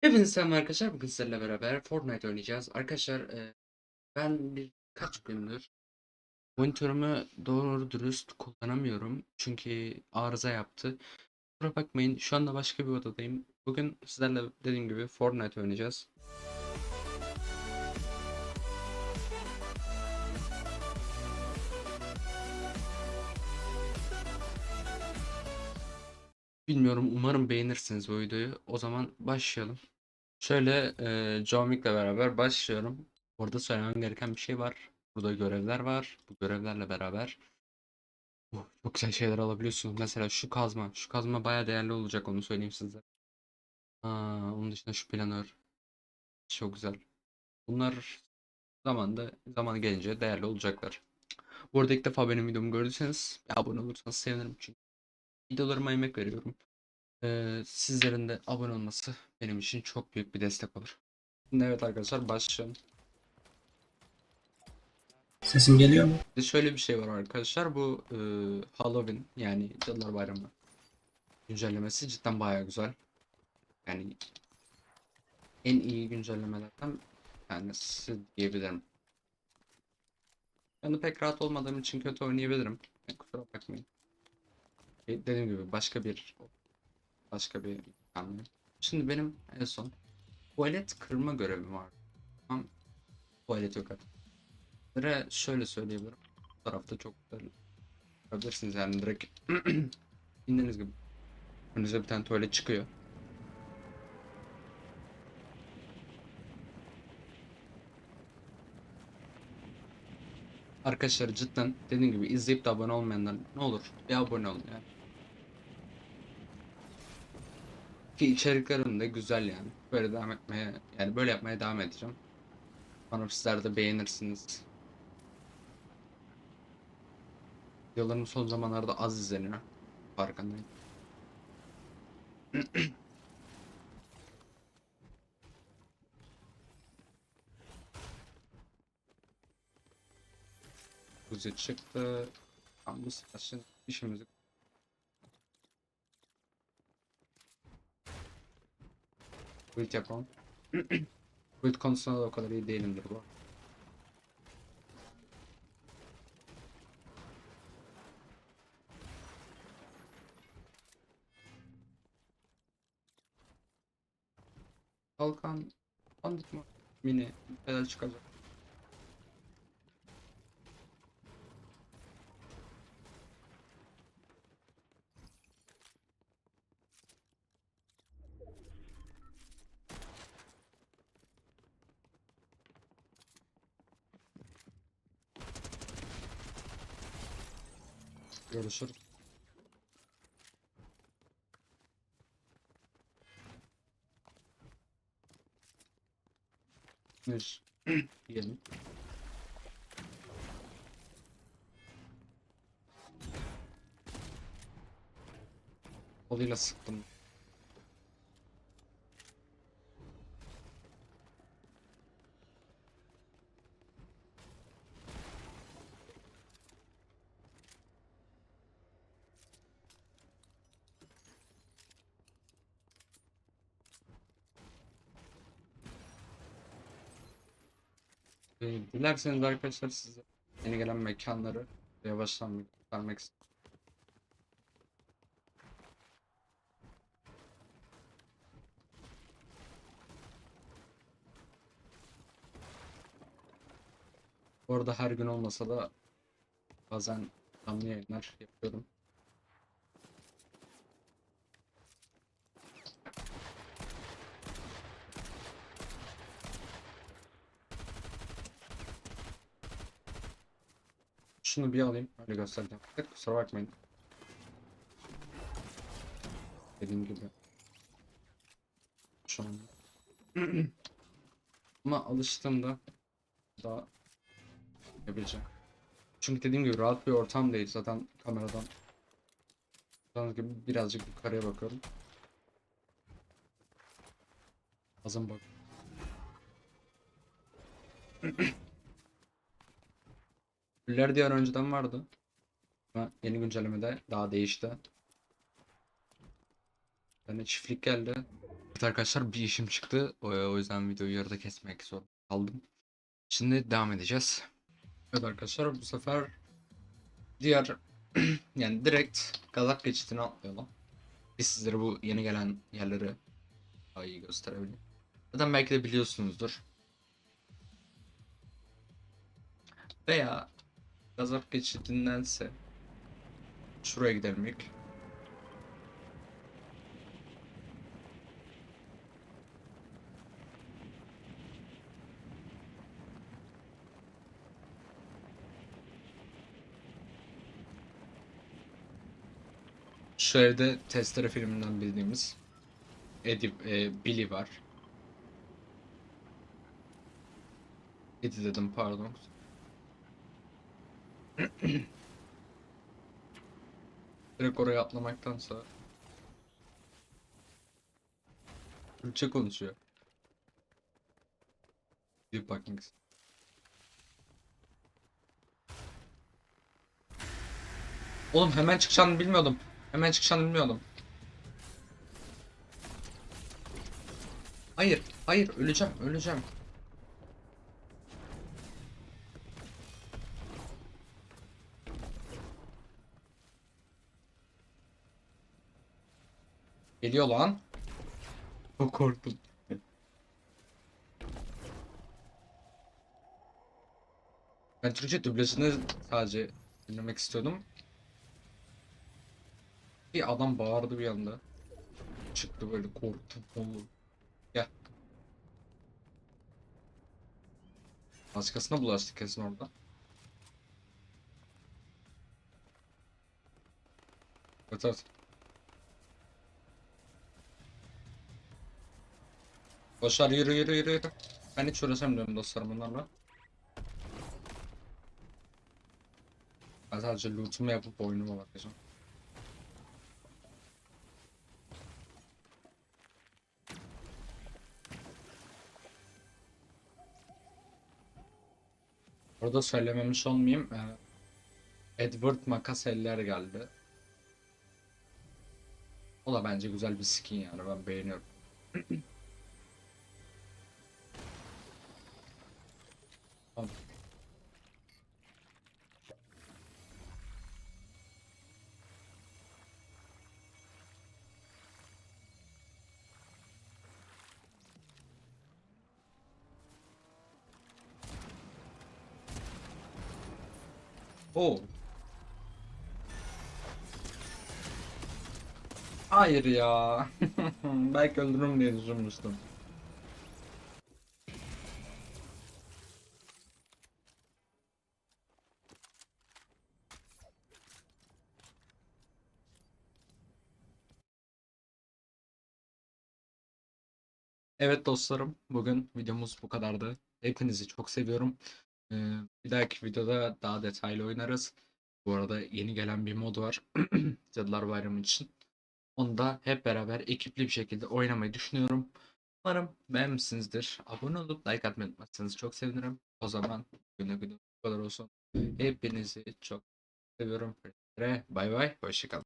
Hepinize selam arkadaşlar. Bugün sizlerle beraber Fortnite oynayacağız. Arkadaşlar e, ben birkaç gündür monitörümü doğru dürüst kullanamıyorum. Çünkü arıza yaptı. Kusura bakmayın şu anda başka bir odadayım. Bugün sizlerle dediğim gibi Fortnite oynayacağız. Bilmiyorum umarım beğenirsiniz bu videoyu. O zaman başlayalım. Şöyle e, John Wick'le beraber başlıyorum. Burada söylemem gereken bir şey var. Burada görevler var. Bu görevlerle beraber oh, çok güzel şeyler alabiliyorsunuz. Mesela şu kazma. Şu kazma bayağı değerli olacak onu söyleyeyim size. Aa, onun dışında şu planör. Çok güzel. Bunlar zamanda zamanı gelince değerli olacaklar. Bu arada ilk defa benim videomu gördüyseniz abone olursanız sevinirim çünkü videolarıma emek veriyorum. Ee, sizlerin de abone olması benim için çok büyük bir destek olur. Şimdi evet arkadaşlar başlayalım. Sesim geliyor mu? De şöyle bir şey var arkadaşlar bu e, Halloween yani Cadılar Bayramı güncellemesi cidden bayağı güzel. Yani en iyi güncellemelerden bir tanesi diyebilirim. Yani pek rahat olmadığım için kötü oynayabilirim. Yani kusura bakmayın. E, Dediğim gibi başka bir başka bir hamle. Şimdi benim en son tuvalet kırma görevim var. Tam tuvalet yok artık. Lira şöyle söyleyebilirim. Bu tarafta çok güzel yapabilirsiniz yani direkt bildiğiniz gibi önünüze bir tane tuvalet çıkıyor. Arkadaşlar cidden dediğim gibi izleyip de abone olmayanlar ne olur bir abone olun yani. Ki içeriklerim de güzel yani. Böyle devam etmeye yani böyle yapmaya devam edeceğim. Umarım sizler de beğenirsiniz. Videolarım son zamanlarda az izleniyor. Farkındayım. Kuzu çıktı. Tam bu savaşın işimizi Build yapalım. Build konusunda da o kadar iyi değilimdir bu. Kalkan sandık mı? Mini pedal çıkacak. Görüşürüz. Yüz. Yiyelim. Koluyla sıktım. Dilerseniz arkadaşlar size yeni gelen mekanları yavaştan göstermek istiyorum. Bu arada her gün olmasa da bazen canlı yayınlar yapıyorum. Şunu bir alayım. Öyle göstereceğim. Evet, kusura bakmayın. Dediğim gibi. Şu an. Ama alıştığımda daha yapabileceğim. Çünkü dediğim gibi rahat bir ortam değil. Zaten kameradan Gördüğünüz gibi birazcık yukarıya bakıyorum. Azım bak. Güller diğer önceden vardı. Ama yeni güncellemede daha değişti. Yani çiftlik geldi. Evet arkadaşlar bir işim çıktı. O, yüzden videoyu yarıda kesmek zorunda kaldım. Şimdi devam edeceğiz. Evet arkadaşlar bu sefer diğer yani direkt Kazak geçidine atlayalım. Biz sizlere bu yeni gelen yerleri daha iyi gösterebileyim. Zaten belki de biliyorsunuzdur. Veya Kazak geçidindense şuraya gidelim ilk. Şu evde Testere filminden bildiğimiz Eddie, e, Billy var. Eddie dedim pardon. Direkt oraya atlamaktansa Türkçe konuşuyor. Bir bakmak. Oğlum hemen çıkacağını bilmiyordum. Hemen çıkacağını bilmiyordum. Hayır, hayır öleceğim, öleceğim. Geliyor lan. Çok korktum. Ben Türkçe dublajını sadece dinlemek istiyordum. Bir adam bağırdı bir anda. Çıktı böyle korktum oğlum. Gel. Başkasına bulaştı kesin orada. Evet evet. Boşver yürü yürü yürü yürü. Ben hiç uğraşamıyorum dostlarım bunlarla. Ben sadece lootumu yapıp oyunuma bakacağım. Orada söylememiş olmayayım. Ee, Edward Makaseller geldi. O da bence güzel bir skin yani ben beğeniyorum. Tamam. Oo. Hayır ya. Belki öldürürüm diye düşünmüştüm. Evet dostlarım, bugün videomuz bu kadardı. Hepinizi çok seviyorum. Ee, bir dahaki videoda daha detaylı oynarız. Bu arada yeni gelen bir mod var. Cadılar Bayramı için. Onu da hep beraber ekipli bir şekilde oynamayı düşünüyorum. Umarım beğenmişsinizdir. Abone olup like atmayı unutmazsanız çok sevinirim. O zaman bugünlük video bu kadar olsun. Hepinizi çok seviyorum. Bay bay. Hoşçakalın.